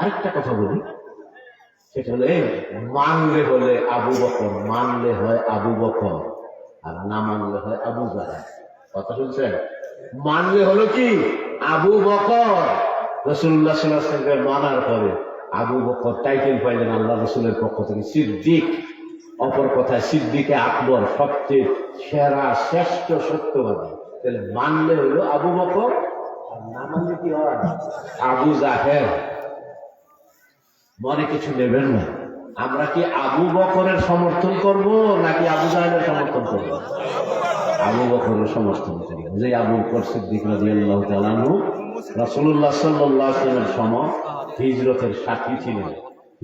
আরেকটা কথা বলি। সেটা হলো মানলে হলে আবু বকর, মানলে হয় আবু বকর, আর না মানলে হয় আবু জাহা কথা শুনছেন? মানলে হলো কি? আবু বকর। রসুল্লাহ সাল্লাহ মানার পরে আবু বকর টাইটেল পাইলেন আল্লাহ রসুলের পক্ষ থেকে সিদ্দিক। অপর কথায় সিদ্দিকে আকবর সবচেয়ে সেরা, শ্রেষ্ঠ সত্যবাদী। তাহলে মানলে হলো আবু বকর, আর না মানলে কি হয়? আবু জাহের মনে কিছু নেবেন না। আমরা কি আবু বকরের সমর্থন করব, নাকি আবু জাহেলের সমর্থন করব? আবু বকরের সমর্থন করি। যে আবু বকর সিদ্দিক রাদিয়াল্লাহু তাআলা আনহু, রাসূলুল্লাহ সময় হিজরতের সাথী ছিলেন।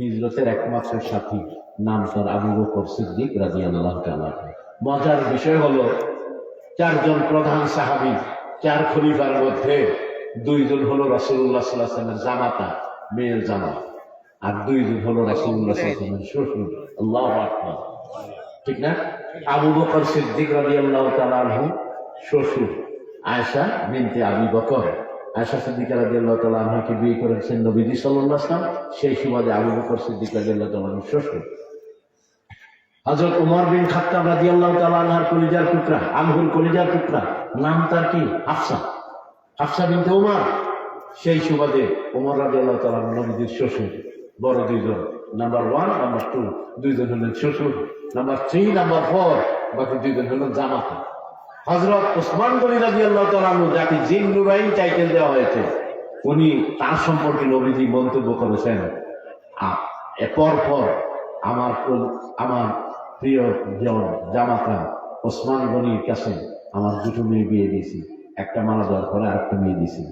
হিজরতের একমাত্র সাথী নাম তার আবু বকর সিদ্দিক রাদিয়াল্লাহু তাআলা আনহু। মজার বিষয় হলো, চারজন প্রধান সাহাবী, চার খলিফার মধ্যে দুইজন হলো রাসূলুল্লাহ ওয়াসাল্লামের জামাতা, মেয়ের জামা আর দুইজন হলো ওয়াসাল্লামের শ্বশুর আল্লাহু আকবার। ঠিক না? আবু বকর সিদ্দিক রাদিয়াল্লাহু তাআলা আনহু শ্বশুর আয়েশা বিনতে আবি বকর। আয়েশা সিদ্দিকা রাদিয়াল্লাহু তাআলা আনহাকে বিয়ে করেছেন নবীজি ওয়াসাল্লাম। সেই সুবাদে আবু বকর সিদ্দিক রাদিয়াল্লাহু তাআলা আনহু শ্বশুর হযরত উমর বিন খাত্তাব রাদিয়াল্লাহু তাআলা আনহার কলিজার টুকরা আনহুর কলিজার টুকরা নাম তার কি? হাফসা। হাফসা বিনতে উমর। সেই সুবাদে উমর রাদিয়াল্লাহু তাআলা আনহু নবীজির শ্বশুর। বড় দুইজন। নাম্বার ওয়ান নাম্বার টু দুইজন হলেন শ্বশুর। নাম্বার থ্রি নাম্বার ফোর বাকি দুইজন হলেন জামাতা। হজরত ওসমান গনি রাজি আল্লাহ তালু যাকে জিন নুরাইন টাইটেল দেওয়া হয়েছে। উনি তার সম্পর্কে নবীজি মন্তব্য করেছেন। পর পর আমার আমার প্রিয় জামাতা ওসমান গনির কাছে আমার দুটো মেয়ে বিয়ে দিয়েছি। একটা মারা দেওয়ার পরে আরেকটা মেয়ে দিয়েছি।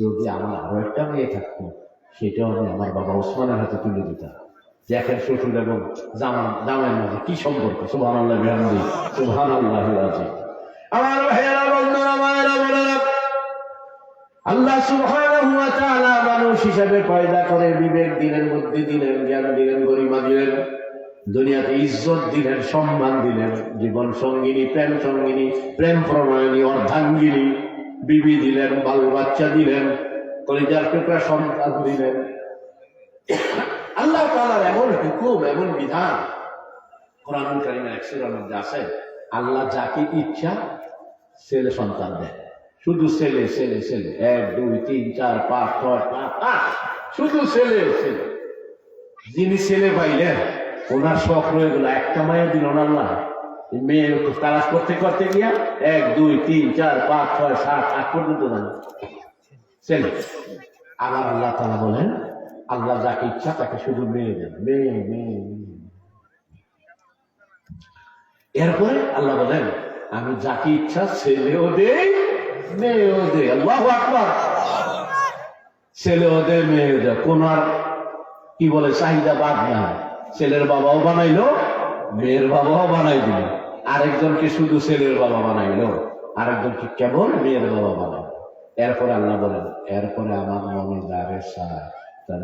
যদি আমার আরও একটা মেয়ে থাকতো সেটাও আমি আমার বাবা ওসমানের হাতে তুলে দিতাম। দেখেন শ্বশুর এবং জামা জামাইয়ের মাঝে কি সম্পর্ক? সুহান আল্লাহ বিহামদি। সুহান আল্লাহ আমার ভাইয়েরা, বন্ধুরা, মায়েরা, বোনেরা, আল্লাহ মানুষ হিসাবে পয়দা করে বিবেক দিলেন, বুদ্ধি দিলেন, জ্ঞান দিলেন, গরিমা দিলেন, দুনিয়াতে ইজ্জত দিলেন, সম্মান দিলেন, জীবন সঙ্গিনী, প্রেম সঙ্গিনী, প্রেম প্রণয়নী, অর্ধাঙ্গিনী, বিবি দিলেন, বাল বাচ্চা দিলেন কলিজার টুকরা সন্তান দিলেন আল্লাহ তাআলার এমন হুকুম, এমন বিধান কোরআন কারিমের এক সূরার মধ্যে আছে, আল্লাহ যাকে ইচ্ছা ছেলে সন্তান দেয়। শুধু ছেলে ছেলে ছেলে। এক, দুই, তিন, চার, পাঁচ, ছয় পাঁচ শুধু ছেলে ছেলে। যিনি ছেলে পাইলেন, ওনার শখ রয়ে গেল, একটা মায়ের দিন ওনার না মেয়ে তালাশ করতে করতে গিয়া এক, দুই, তিন, চার, পাঁচ, ছয়, সাত, আট পর্যন্ত না ছেলে আবার আল্লাহ তালা বলেন, আল্লাহ যাকে ইচ্ছা তাকে শুধু মেয়ে দেন। মেয়ে মেয়ে। এরপরে আল্লাহ বলেন, আমি যাকে ইচ্ছা ছেলেও দেই, মেয়েও দেই। আল্লাহ আকবার। ছেলেও দে মেয়েও দে কোন আর, কি বলে, চাহিদা বাদ না। ছেলের বাবাও বানাইলো, মেয়ের বাবাও বানাই দিল। আরেকজনকে শুধু ছেলের বাবা বানাইলো, আরেকজনকে কেবল মেয়ের বাবা বানাইলো। এরপরে আল্লাহ বলেন এরপরে আমার মনে যারে সার তার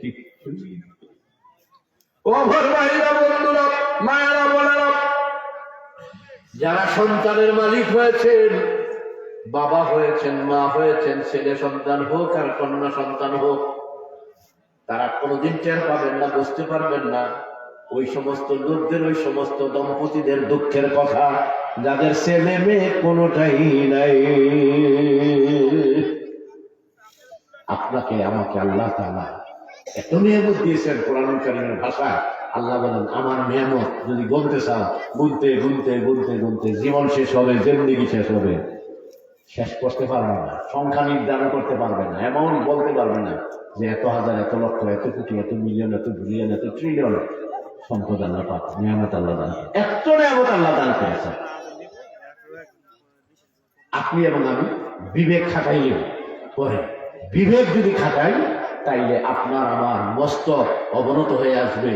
কিচ্ছু নেই। ও বন্ধুরা, মায়েরা যারা সন্তানের মালিক হয়েছেন, বাবা হয়েছেন, মা হয়েছেন, ছেলে সন্তান হোক আর কন্যা সন্তান হোক, তারা কোনোদিন টের পাবেন না, বুঝতে পারবেন না, ওই সমস্ত লোকদের, ওই সমস্ত দম্পতিদের দুঃখের কথা যাদের ছেলে মেয়ে কোনোটাই নাই। আপনাকে, আমাকে আল্লাহ তাআলা এত নিয়ামত দিয়েছেন কোরআন কারিমের ভাষা আল্লাহ বলেন, আমার নিয়ামত যদি গুনতে চাও গুনতে গুনতে গুনতে গুনতে জীবন শেষ হবে, জিন্দিগি শেষ হবে। শেষ করতে পারবে না, সংখ্যা নির্ধারণ করতে পারবে না এমন বলতে পারবে না যে এত হাজার, এত লক্ষ, এত কোটি, এত মিলিয়ন এত বিলিয়ন এত ট্রিলিয়ন সম্পদ আল্লাহ পাক, নিয়ামত আল্লাহ দান এত নিয়ামত আল্লাহ দান করেছে আপনি এবং আমি বিবেক খাটাইলে পরে বিবেক যদি খাটাই, তাইলে আপনার আমার মস্তক অবনত হয়ে আসবে।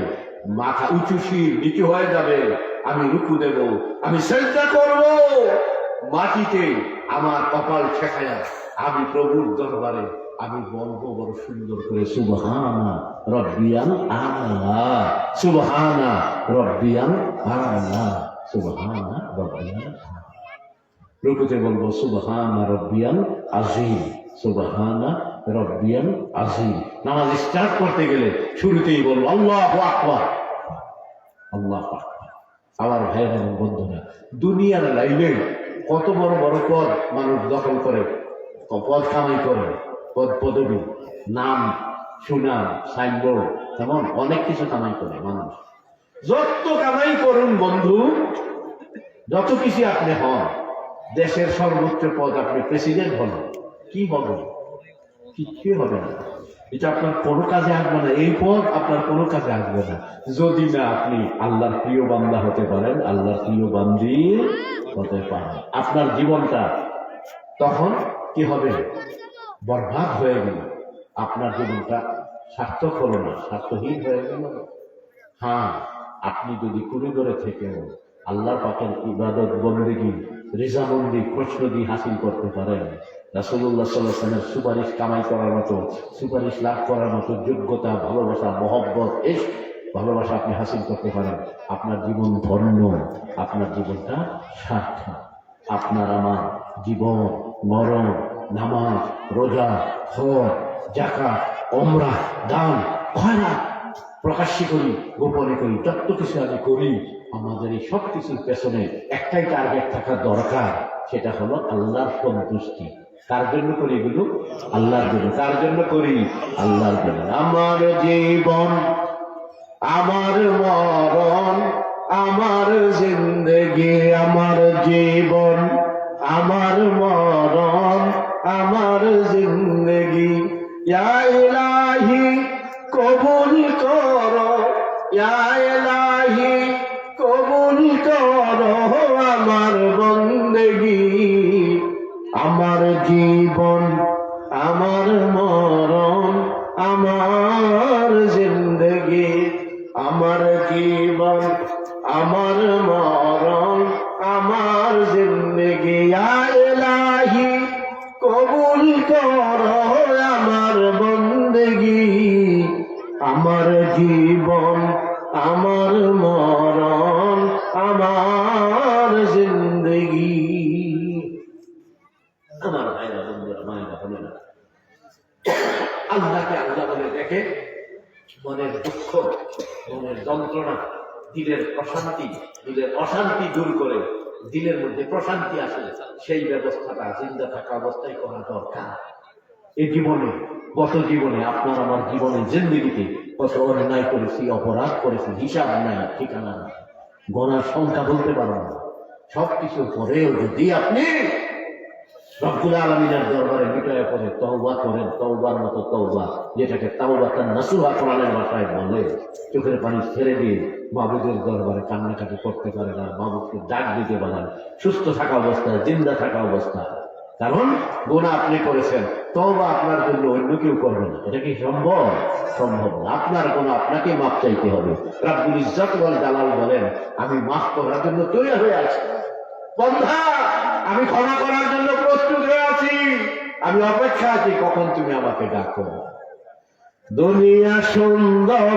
মাথা উঁচু শির, নিচু হয়ে যাবে। আমি রুকু দেব, আমি চেষ্টা করব। মাটিতে আমার কপাল ঠেকায়া আমি প্রভুর দরবারে আমি বলব, বড় সুন্দর করে, সুবহানা রব্বিয়াল আলা, সুবহানা রব্বিয়াল আলা, সুবহানা রব্বিয়াল আলা। রুকুতে বলব, সুবহানা রব্বিয়াল আজিম সুবহানা রব্বিয়াল আজিম নামাজ স্টার্ট করতে গেলে শুরুতেই বলব, আল্লাহ আকবার। আল্লাহ আকবার। আমার ভাইয়ের এবং বন্ধুরা, দুনিয়ার লাইনে কত বড় বড় পদ মানুষ দখল করে, পদ কামাই করে, পদ পদবী, নাম, সুনাম সাইনবোর্ড তেমন অনেক কিছু কামাই করে মানুষ। যত কামাই করুন বন্ধু, যত কিছু আপনি হন। দেশের সর্বোচ্চ পদ আপনি প্রেসিডেন্ট হন কি হবে কিচ্ছু হবে না। এটা আপনার কোনো কাজে আসবে না। এই পদ আপনার কোনো কাজে আসবে না। যদি না আপনি আল্লাহর প্রিয় বান্দা হতে পারেন, আল্লাহর প্রিয় বান্দি হতে পারেন। আপনার জীবনটা তখন কি হবে? বরবাদ হয়ে গেল। আপনার জীবনটা সার্থক হলো না স্বার্থহীন হয়ে গেল। হ্যাঁ আপনি যদি কুড়িদরে থেকে আল্লাহ পাকের ইবাদত, বন্দেগি রেজামন্দি খসরদি হাসিল করতে পারেন রাসুল্লাহ সাল্লামের সুপারিশ কামাই করার মতো, সুপারিশ লাভ করার মতো যোগ্যতা, ভালোবাসা, মহব্বত এই ভালোবাসা আপনি হাসিল করতে পারেন। আপনার জীবন ধন্য, আপনার জীবনটা সার্থক। আপনার আমার জীবন মরণ, নামাজ, রোজা হর জাকা অমরা দান, খয়রাত প্রকাশ্যে করি, গোপনে করি, যত কিছু আমি করি আমাদের এই সব কিছুর পেছনে একটাই টার্গেট থাকা দরকার, সেটা হলো আল্লাহর সন্তুষ্টি। কার জন্য করি এগুলো? আল্লাহর জন্য। তার জন্য করি? আল্লাহর জন্য। আমার জীবন, আমার মরণ, আমার জিন্দগি, আমার জীবন, আমার মরণ। ইয়া কবুল করো আমার বন্দেগি। আমার জীবন, আমার মরণ, আমার জিন্দগি। আমার ভাইরা বন্ধুরা মায়েরা বোনেরা আল্লাহকে আল্লাহ বলে দেখে, মনের দুঃখ, মনের যন্ত্রণা, দিলের অশান্তি দিলের অশান্তি দূর করে দিলের মধ্যে প্রশান্তি আসে সেই ব্যবস্থাটা জিন্দা থাকা অবস্থায় করা দরকার। এই জীবনে গত জীবনে, আপনার আমার জীবনে জিন্দিগিতে কত অন্যায় করেছি, অপরাধ করেছি, হিসাব নাই, ঠিকানা নাই গণার সংখ্যা বলতে পারব না। সব কিছুর পরেও যদি আপনি রব্বুল আলমিনের দরবারে মিটায় পরে তওবা করেন, তওবার মতো তওবা, যেটাকে তাওবা তার নাসুহা কোরআনের ভাষায় বলে, চোখের পানি ছেড়ে দিয়ে বাবুদের দরবারে কান্নাকাটি করতে পারে না, বাবুকে ডাক দিতে পারেন সুস্থ থাকা অবস্থায়, জিন্দা থাকা অবস্থায় কারণ গোনা আপনি করেছেন, তওবা আপনার জন্য অন্য কেউ করবে না। এটা কি সম্ভব? সম্ভব না। আপনার গোনা আপনাকে মাপ চাইতে হবে। রাব্বুল ইজ্জত ওয়াল জালাল বলেন, আমি মাফ করার জন্য তৈরি হয়ে আছি। বন্ধা, আমি ক্ষমা করার জন্য প্রস্তুত হয়ে আছি। আমি অপেক্ষা আছি, কখন তুমি আমাকে ডাকো? দুনিয়া সুন্দর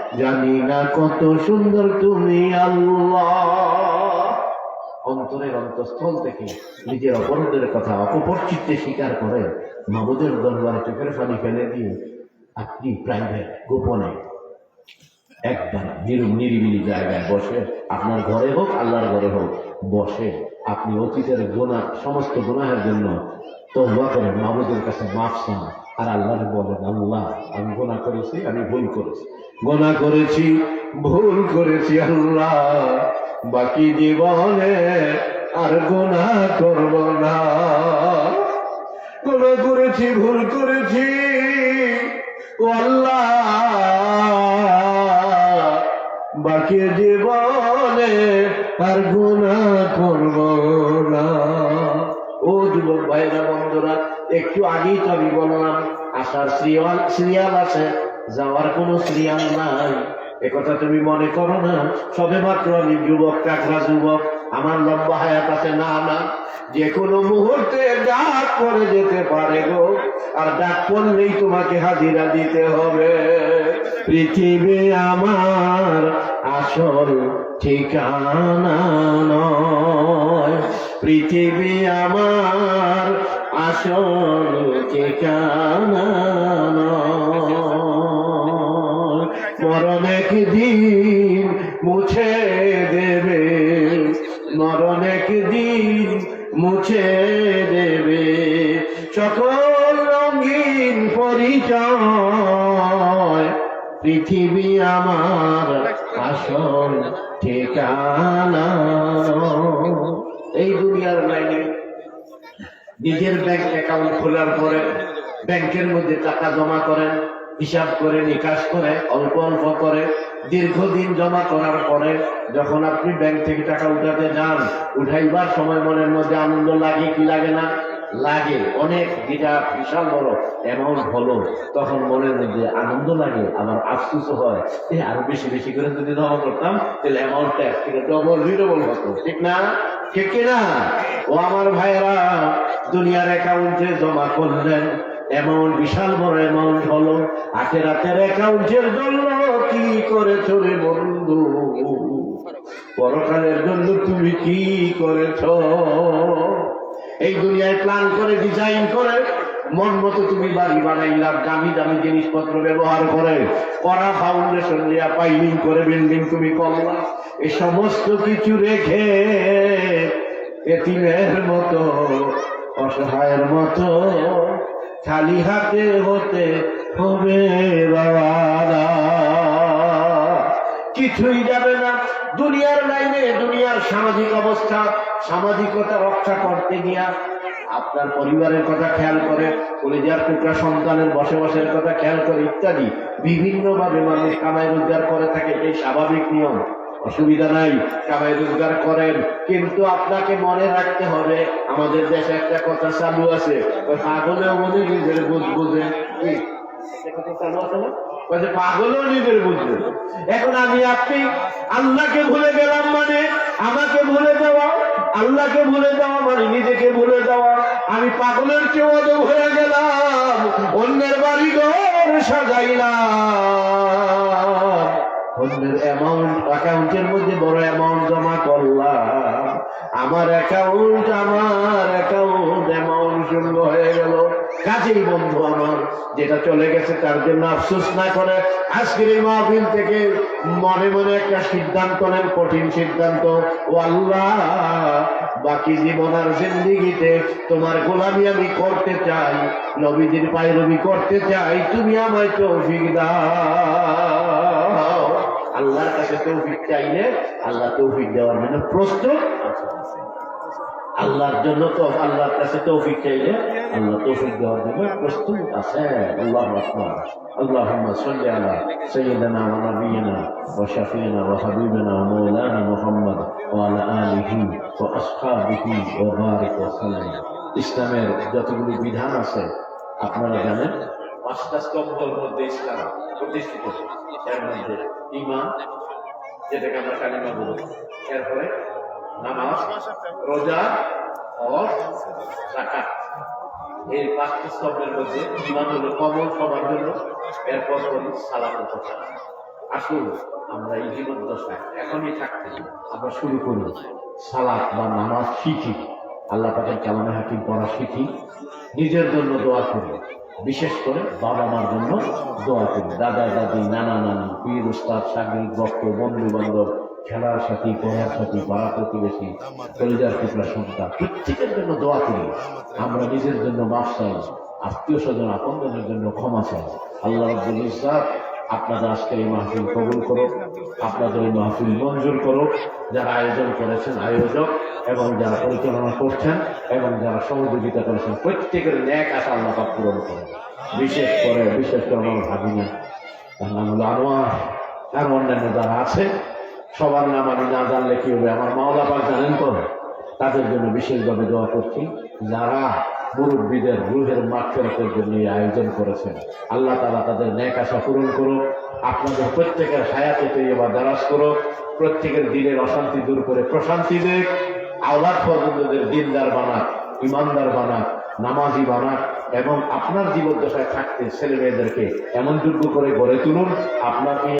জানি না কত সুন্দর তুমি আল্লাহ। অন্তরের অন্তঃস্থল থেকে নিজের অপরাধের কথা অপরিচিত্তে স্বীকার করে মাবুদের দরবারে চোখের পানি ফেলে দিয়ে আপনি প্রাইভেট, গোপনে একবার নিরু- নিরিবিলি জায়গায় বসে আপনার ঘরে হোক, আল্লাহর ঘরে হোক, বসে আপনি অতীতের গোনা সমস্ত গোনাহের জন্য তৌবা করেন মাহবুদের কাছে মাফ চান। আর আল্লাহর বলেন, আল্লাহ, আমি গোনা করেছি, আমি ভুল করেছি। গোনা করেছি, ভুল করেছি, আল্লাহ। বাকি জীবনে আর গোনা করব না। গোনা করেছি, ভুল করেছি, ও আল্লাহ। বাকি জীবনে আর গোনা করব না। ও যুবক ভাইরা বন্ধুরা, একটু আগেই তো আমি বললাম, আসার সিরিয়াল সিরিয়াল আছে, যাওয়ার কোনো সিরিয়াল নাই। একথা তুমি মনে করো না? সবে মাত্র আমি যুবক কাকরা যুবক, আমার লম্বা হায়াত আছে। না না, যে কোনো মুহূর্তে ডাক করে যেতে পারে গো, আর ডাক করলেই তোমাকে হাজিরা দিতে হবে। পৃথিবী আমার আসল ঠিকানা নয়। পৃথিবী আমার আসল ঠিকানা মরণ একদিন মুছে দেবে। মরণ একদিন মুছে দেবে। সকল রঙিন পরিচয় পৃথিবী আমার আসল ঠিকানা। এই দুনিয়ার লাইনে নিজের ব্যাংক অ্যাকাউন্ট খোলার পরে ব্যাংকের মধ্যে টাকা জমা করেন হিসাব করে, নিকাশ করে, অল্প অল্প করে, দীর্ঘদিন জমা করার পরে যখন আপনি ব্যাংক থেকে টাকা উঠাতে যান, উঠাইবার সময় মনের মধ্যে আনন্দ লাগে কি লাগে না? লাগে, অনেক যেটা বিশাল বড় অ্যামাউন্ট হলো। তখন মনের মধ্যে আনন্দ লাগে, আমার আফসুস হয়। আরও বেশি বেশি করে যদি জমা করতাম, তাহলে অ্যামাউন্টটা ডবল রিডবল হতো, ঠিক না? ঠিক কিনা? ও আমার ভাইয়েরা, দুনিয়ার অ্যাকাউন্টে জমা করলেন অ্যামাউন্ট বিশাল বড় অ্যামাউন্ট হলো। আখেরাতের অ্যাকাউন্টের জন্য কি করে চলে বন্ধু? পরকালের জন্য তুমি কি করেছ? এই দুনিয়ায় প্ল্যান করে ডিজাইন করে, মন মতো তুমি বাড়ি বানাইলাম দামি দামি জিনিসপত্র ব্যবহার করে, করা ফাউন্ডেশন দিয়া পাইলিং করে বিল্ডিং তুমি করলা। এই সমস্ত কিছু রেখে এতিমের মতো, অসহায়ের মতো, খালি হাতে হতে হবে বাবারা। কিছুই যাবে দুনিয়ার লাইনে, দুনিয়ার সামাজিক অবস্থা, সামাজিকতা রক্ষা করতে গিয়া আপনার পরিবারের কথা খেয়াল করে, কলেজার টুকরা সন্তানের বসবাসের কথা খেয়াল করে ইত্যাদি। বিভিন্ন ভাবে মানুষ কামাই রোজগার করে থাকে এই স্বাভাবিক নিয়ম। অসুবিধা নাই, কামাই রোজগার করেন। কিন্তু আপনাকে মনে রাখতে হবে, আমাদের দেশে একটা কথা চালু আছে, ওই পাগলেও মনে নিজের বুঝ বুঝে। কথা চালু আছে না? পাগলও নিজের বুঝবে এখন আমি আপনি আল্লাহকে ভুলে গেলাম মানে আমাকে ভুলে যাওয়া, আল্লাহকে ভুলে যাওয়া মানে নিজেকে ভুলে যাওয়া। আমি পাগলের অদম হয়ে গেলাম, অন্যের বাড়ি ঘর সাজাইলাম। অন্যের অ্যামাউন্ট অ্যাকাউন্টের মধ্যে বড় অ্যামাউন্ট জমা করলাম। আমার অ্যাকাউন্ট আমার অ্যাকাউন্ট অ্যামাউন্ট শূন্য হয়ে গেল। কাজেই বন্ধু আমার। যেটা চলে গেছে তার জন্য আফসোস না করে আজকের এই মাহফিল থেকে মনে মনে একটা সিদ্ধান্ত নেন, কঠিন সিদ্ধান্ত। ও আল্লাহ, বাকি জীবন আর জিন্দিগিতে তোমার গোলামি আমি করতে চাই, নবীজির পায়রবি করতে চাই, তুমি আমায় তৌফিক দাও। আল্লাহর কাছে তৌফিক চাইলে আল্লাহ তৌফিক দেওয়ার জন্য প্রস্তুত আল্লাহর জন্য তো আল্লাহর কাছে তৌফিক চাইলে আল্লাহ তৌফিক দেওয়ার জন্য প্রস্তুত আছে আল্লাহ আকবার اللهم صل على سيدنا ونبينا وشفينا وحبيبنا ومولانا محمد وعلى آله وأصحابه وبارك وسلم ইসলামের যতগুলি বিধান আছে আপনারা জানেন পাঁচটা স্তম্ভের মধ্যে ইসলাম প্রতিষ্ঠিত এর মধ্যে ইমান যেটাকে আমরা কালিমা বলি এরপরে নামাজ, রোজা, হজ এই পাঁচটি স্তম্ভের মধ্যে ইমান হলো কমল সবার জন্য, এরপর হল সালাতের কথা আসুন, আমরা এই জীবন দশায় এখনই থাকতে আমরা শুরু করি। সালাত বা নামাজ শিখি। আল্লাহ পাকের কালামে হাকিম পড়া শিখি। নিজের জন্য দোয়া করি। বিশেষ করে বাবা মার জন্য দোয়া করি। দাদা, দাদি, নানা, নানি, পীর উস্তাদ সাগরিক, ভক্ত বন্ধু বান্ধব খেলার সাথী, পড়ার সাথী, পাড়া প্রতিবেশী, কলিজার টুকরা সন্তান, প্রত্যেকের জন্য দোয়া করি। আমরা নিজের জন্য মাফ চাই, আত্মীয় স্বজন, আপনজনের জন্য ক্ষমা চাই। আল্লাহ রব্বুল ইসলাম আপনাদের আজকের এই মাহফিল কবুল করো আপনাদের এই মাহফিল মঞ্জুর করো যারা আয়োজন করেছেন, আয়োজক, এবং যারা পরিচালনা করছেন, এবং যারা সহযোগিতা করেছেন, প্রত্যেকের ন্যাক আশা আল্লাহ পূরণ করেন। বিশেষ করে বিশেষ করে আমার ভাগিনা, তার নাম হলো আনোয়ার। আর অন্যান্য যারা আছে সবার নাম আমি না জানলে কি হবে? আমার মাওলা পাক জানেন তো? তাদের জন্য বিশেষভাবে দোয়া করছি। যারা মুরব্বীদের রুহের মাঠের জন্য এই আয়োজন করেছেন, আল্লাহ তালা তাদের ন্যাক আশা পূরণ করুক। আপনাদের প্রত্যেকের হায়াতে পেয়ে বা দারাজ করুক। প্রত্যেকের দিনের অশান্তি দূর করে প্রশান্তি দেখ আওলাদ পর্যন্তদের দিনদার বানাক, ইমানদার বানাক, নামাজি বানাক এবং আপনার জীবদ্দশায় থাকতে ছেলে মেয়েদেরকে এমন যোগ্য করে গড়ে তুলুন। আপনার